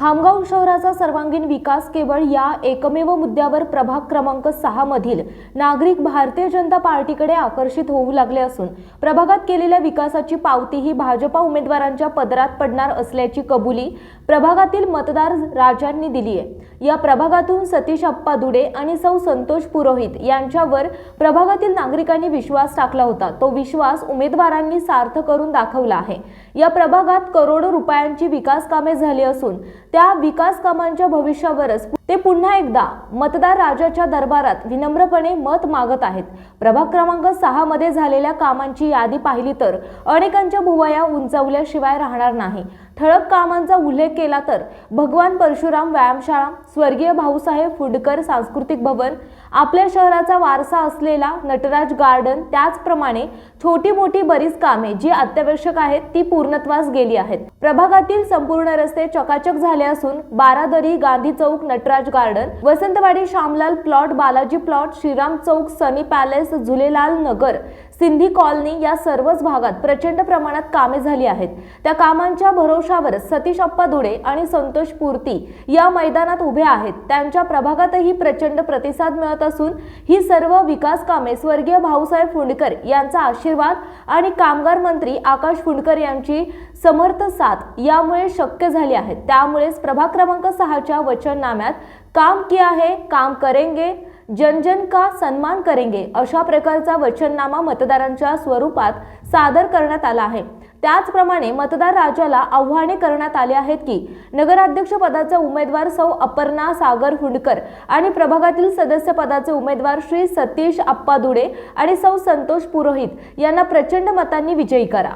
खामगाव शहराचा सर्वांगीण विकास केवळ या एकमेव मुद्द्यावर प्रभाग क्रमांक सहा मधील नागरिक भारतीय जनता पार्टीकडे आकर्षित होऊ लागले असून प्रभागात केलेल्या विकासाची पावती ही भाजपा उमेदवारांच्या पदरात पडणार असल्याची कबुली प्रभागातील मतदार राजांनी दिली आहे. या प्रभागातून सतीश अप्पा दुडे आणि सौ संतोष पुरोहित यांच्यावर प्रभागातील नागरिकांनी विश्वास टाकला होता. तो विश्वास उमेदवारांनी सार्थ करून दाखवला आहे. या प्रभागात करोडो रुपयांची विकास कामे झाली असून त्या विकास कामांच्या भविष्यावरच ते पुन्हा एकदा मतदार राजाच्या दरबारात विनम्रपणे मत मागत आहेत. प्रभाग क्रमांक सहा मध्ये झालेल्या कामांची यादी पाहिली तर अनेकांच्या भुवया उंचावल्याशिवाय राहणार नाही. ठळक कामांचा उल्लेख केला तर भगवान परशुराम व्यायामशाळा स्वर्गीय भाऊसाहेब फुडकर सांस्कृतिक भवन आपल्या शहराचा वारसा असलेला नटराज गार्डन त्याचप्रमाणे छोटी मोठी बरीच कामे जी अत्यावश्यक आहेत ती पूर्णत्वास गेली आहेत. प्रभागातील संपूर्ण रस्ते चकाचक झाले असून Baradari Gandhi Chowk Nataraj garden Vasantwadi Shyamlal plot Balaji plot Shriram Chowk Sunny Palace Jhulelal Nagar Sindhi colony या सर्वच भागात प्रचंड प्रमाणात कामे झाली आहेत. त्या कामांच्या भरोशावर सतीश अप्पा धुडे आणि संतोष पूर्ती या मैदानात उभे आहेत. त्यांच्या प्रभागातही प्रचंड प्रतिसाद मिळत असून ही सर्व विकास कामे स्वर्गीय भाऊसाहेब फुंडकर यांचा आशीर्वाद आणि कामगार मंत्री आकाश फुंडकर यांची समर्थ साथ यामुळे शक्य झाली आहेत त्यामुळेच प्रभाग क्रमांक सहाच्या वचननाम्यात काम किया है काम करेंगे जन जन का सन्मान करेंगे? अशा प्रकारचा वचननामा मतदारांच्या स्वरूपात सादर करण्यात आला आहे. त्याचप्रमाणे मतदार राजाला आव्हाने करण्यात आले आहेत की नगराध्यक्ष पदाचे उमेदवार सौ अपर्णा सागर हुंडकर आणि प्रभागातील सदस्य पदाचे उमेदवार श्री सतीश अप्पा दुडे आणि सौ संतोष पुरोहित यांना प्रचंड मतांनी विजयी करा.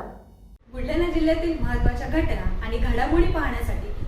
बुलढाणा जिल्ह्यातील महत्त्वाच्या घटना आणि घडामोडी पाहण्यासाठी